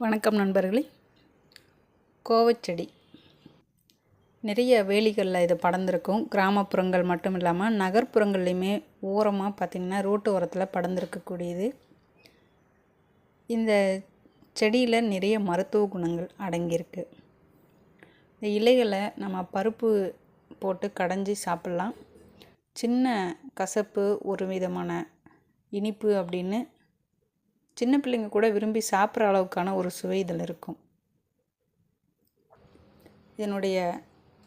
வணக்கம் நண்பர்களே. கோவச்செடி. நிறைய வேலிகளில் இது படர்ந்துருக்கும். கிராமப்புறங்கள் மட்டும் இல்லாமல் நகர்ப்புறங்கள்லையுமே ஓரமாக பார்த்திங்கன்னா ரோட்டு ஓரத்தில் படர்ந்துருக்கக்கூடியது. இந்த செடியில் நிறைய மருத்துவ குணங்கள் அடங்கியிருக்கு. இந்த இலைகளை நம்ம பருப்பு போட்டு கடைஞ்சி சாப்பிட்லாம். சின்ன கசப்பு ஒரு விதமான இனிப்பு அப்படின்னு சின்ன பிள்ளைங்க கூட விரும்பி சாப்பிட்ற அளவுக்கான ஒரு சுவை இதில் இருக்கும். இதனுடைய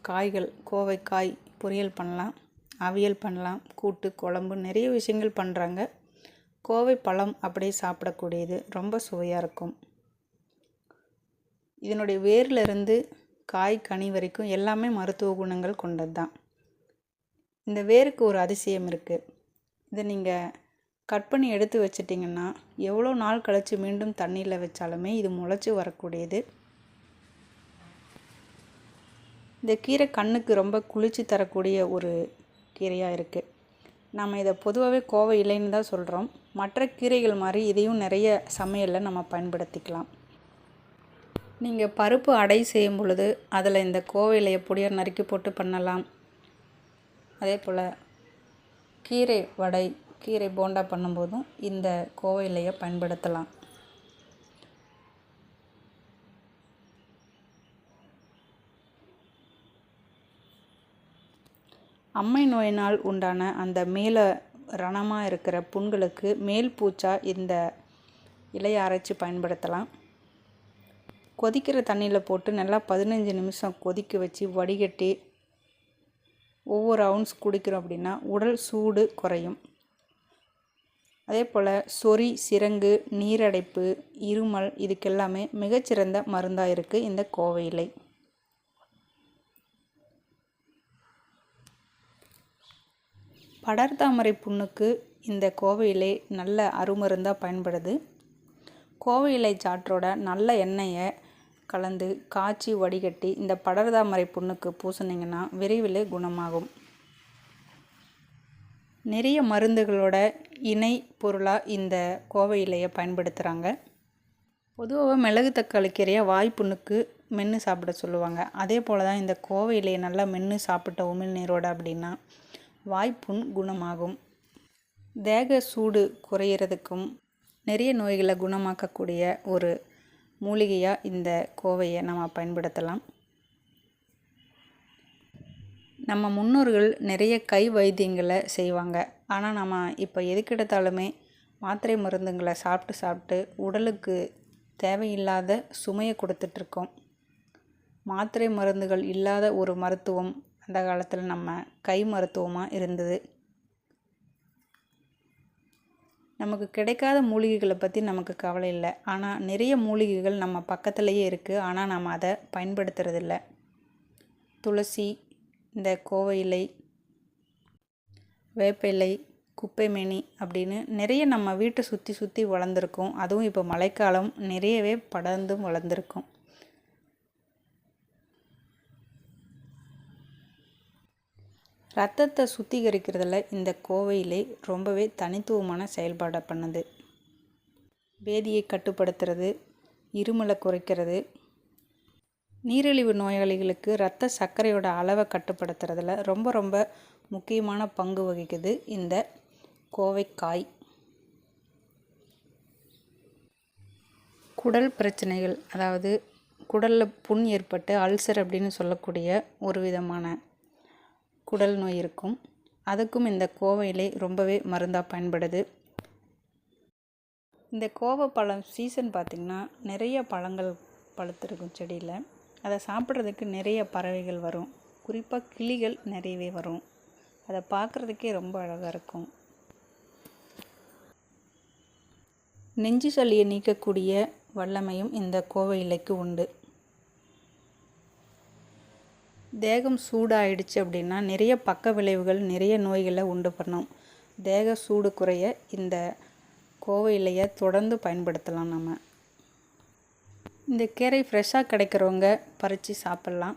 காய்கள் கோவைக்காய் பொரியல் பண்ணலாம் அவியல் பண்ணலாம் கூட்டு குழம்பு நிறைய விஷயங்கள் பண்ணுறாங்க. கோவை பழம் அப்படியே சாப்பிடக்கூடியது ரொம்ப சுவையாக இருக்கும். இதனுடைய வேர்லேருந்து காய் கனி வரைக்கும் எல்லாமே மருத்துவ குணங்கள் கொண்டது தான் இந்த வேருக்கு ஒரு அதிசயம் இருக்குது இதை நீங்கள் கட் பண்ணி எடுத்து வச்சிட்டிங்கன்னா எவ்வளோ நாள் கழித்து மீண்டும் தண்ணியில் வச்சாலுமே இது முளைச்சி வரக்கூடியது. இந்த கீரை கண்ணுக்கு ரொம்ப குளிர்ச்சி தரக்கூடிய ஒரு கீரையாக இருக்குது நம்ம இதை பொதுவாகவே கோவை இலைன்னு தான் சொல்கிறோம் மற்ற கீரைகள் மாதிரி இதையும் நிறைய சமையலில் நம்ம பயன்படுத்திக்கலாம். நீங்கள் பருப்பு அடை செய்யும் பொழுது அதில் இந்த கோவை இலையை நறுக்கி போட்டு பண்ணலாம். அதே போல் கீரை வடை கீரை போண்டா பண்ணும்போதும் இந்த கோவை இலையை பயன்படுத்தலாம். அம்மை நோயினால் உண்டான அந்த மேலே ரணமாக இருக்கிற புண்களுக்கு மேல் பூச்சா இந்த இலையை அரைச்சி பயன்படுத்தலாம். கொதிக்கிற தண்ணியில் போட்டு நல்லா பதினஞ்சு நிமிஷம் கொதிக்க வச்சு வடிகட்டி ஒவ்வொரு அவுன்ஸ் குடிக்கிறோம் அப்படின்னா உடல் சூடு குறையும். அதே போல் சொறி சிரங்கு நீரடைப்பு இருமல் இதுக்கெல்லாமே மிகச்சிறந்த மருந்தாக இருக்குது இந்த கோவையிலை. படர்தாமரை புண்ணுக்கு இந்த கோவையிலே நல்ல அருமருந்தாக பயன்படுது. கோவை இலை சாற்றோட நல்ல எண்ணெயை கலந்து காய்ச்சி வடிகட்டி இந்த படர்தாமரை புண்ணுக்கு பூசினீங்கன்னா விரைவில் குணமாகும். நிறைய மருந்துகளோட இணை பொருளாக இந்த கோவை இலையை பயன்படுத்துகிறாங்க பொதுவாக மிளகு தக்காளி கீரையை வாய்ப்புண்ணுக்கு மென்று சாப்பிட சொல்லுவாங்க. அதே போல் தான் இந்த கோவை இலையை நல்லா மென்று சாப்பிட்ட உமிழ்நீரோட அப்படின்னா வாய்ப்புண் குணமாகும். தேக சூடு குறையிறதுக்கும் நிறைய நோய்களை குணமாக்கக்கூடிய ஒரு மூலிகையாக இந்த கோவையை நம்ம பயன்படுத்தலாம். நம்ம முன்னோர்கள் நிறைய கை வைத்தியங்களை செய்வாங்க. ஆனால் நம்ம இப்போ எதுக்கெடுத்தாலுமே மாத்திரை மருந்துங்களை சாப்பிட்டு சாப்பிட்டு உடலுக்கு தேவையில்லாத சுமையை கொடுத்துட்ருக்கோம் மாத்திரை மருந்துகள் இல்லாத ஒரு மருத்துவம் அந்த காலத்தில் நம்ம கை மருத்துவமாக இருந்தது. நமக்கு கிடைக்காத மூலிகைகளை பற்றி நமக்கு கவலை இல்லை. ஆனால் நிறைய மூலிகைகள் நம்ம பக்கத்துலேயே இருக்குது ஆனால் நம்ம அதை பயன்படுத்துறதில்ல. துளசி இந்த கோவை இலை வேப்ப இலை குப்பைமேனி அப்படின்னு நிறைய நம்ம வீட்டை சுற்றி சுற்றி வளர்ந்துருக்கும். அதுவும் இப்போ மழைக்காலம் நிறையவே படர்ந்தும் வளர்ந்துருக்கும். ரத்தத்தை சுத்திகரிக்கிறதுல இந்த கோவையிலே ரொம்பவே தனித்துவமான செயல்பாடை பண்ணுது. வேதியை கட்டுப்படுத்துறது இருமலை குறைக்கிறது நீரிழிவு நோயாளிகளுக்கு இரத்த சர்க்கரையோட அளவை கட்டுப்படுத்துறதுல ரொம்ப ரொம்ப முக்கியமான பங்கு வகிக்குது இந்த கோவைக்காய். குடல் பிரச்சனைகள் அதாவது குடலில் புண் ஏற்பட்டு அல்சர் அப்படின்னு சொல்லக்கூடிய ஒரு விதமான குடல் நோய் இருக்கும். அதுக்கும் இந்த கோவையிலே ரொம்பவே மருந்தாக பயன்படுது. இந்த கோவை பழம் சீசன் பார்த்திங்கன்னா நிறைய பழங்கள் பழுத்திருக்கும் செடியில். அதை சாப்பிட்றதுக்கு நிறைய பறவைகள் வரும். குறிப்பாக கிளிகள் நிறையவே வரும். அதை பார்க்குறதுக்கே ரொம்ப அழகாக இருக்கும். நெஞ்சு சளியை நீக்கக்கூடிய வல்லமையும் இந்த கோவை இலைக்கு உண்டு. தேகம் சூடாயிடுச்சு அப்படின்னா நிறைய பக்க விளைவுகள் நிறைய நோய்களை உண்டு பண்ணும். தேக சூடு குறைய இந்த கோவை இலையை தொடர்ந்து பயன்படுத்தலாம் நம்ம இந்த கீரை ஃப்ரெஷ்ஷாக கிடைக்கிறவங்க பறித்து சாப்பிட்லாம்.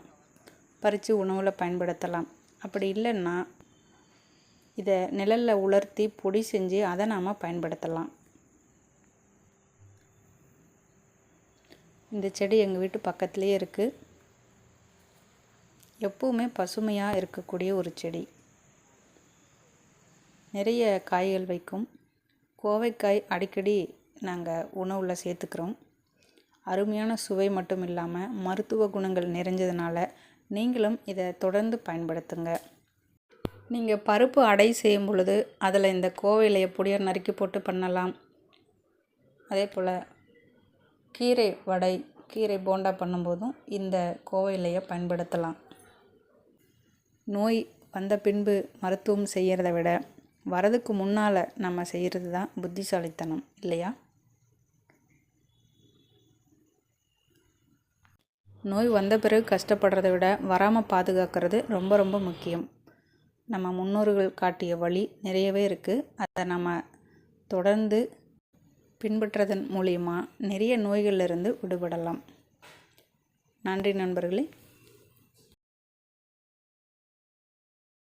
பறித்து உணவில் பயன்படுத்தலாம். அப்படி இல்லைன்னா இதை நிழலில் உலர்த்தி பொடி செஞ்சு அதை நாம் பயன்படுத்தலாம். இந்த செடி எங்கள் வீட்டு பக்கத்துலேயே இருக்குது எப்பவுமே பசுமையாக இருக்கக்கூடிய ஒரு செடி. நிறைய காய்கள் வைக்கும். கோவைக்காய் அடிக்கடி நாங்கள் உணவில் சேர்த்துக்கிறோம். அருமையான சுவை மட்டும் இல்லாமல் மருத்துவ குணங்கள் நிறைஞ்சதுனால நீங்களும் இதை தொடர்ந்து பயன்படுத்துங்க. நீங்கள் பருப்பு அடை செய்யும் பொழுது அதில் இந்த கோவையிலைய பொடியாக நறுக்கி போட்டு பண்ணலாம். அதே போல் கீரை வடை கீரை போண்டா பண்ணும்போதும் இந்த கோவையிலைய பயன்படுத்தலாம். நோய் வந்த பின்பு மருத்துவம் செய்கிறத விட வரதுக்கு முன்னால் நம்ம செய்கிறது தான் புத்திசாலித்தனம் இல்லையா? நோய் வந்த பிறகு கஷ்டப்படுறத விட வராமல் பாதுகாக்கிறது ரொம்ப ரொம்ப முக்கியம். நம்ம முன்னோர்கள் காட்டிய வழி நிறையவே இருக்குது அதை நம்ம தொடர்ந்து பின்பற்றதன் மூலியமாக நிறைய நோய்களிலிருந்து விடுபடலாம். நன்றி நண்பர்களே.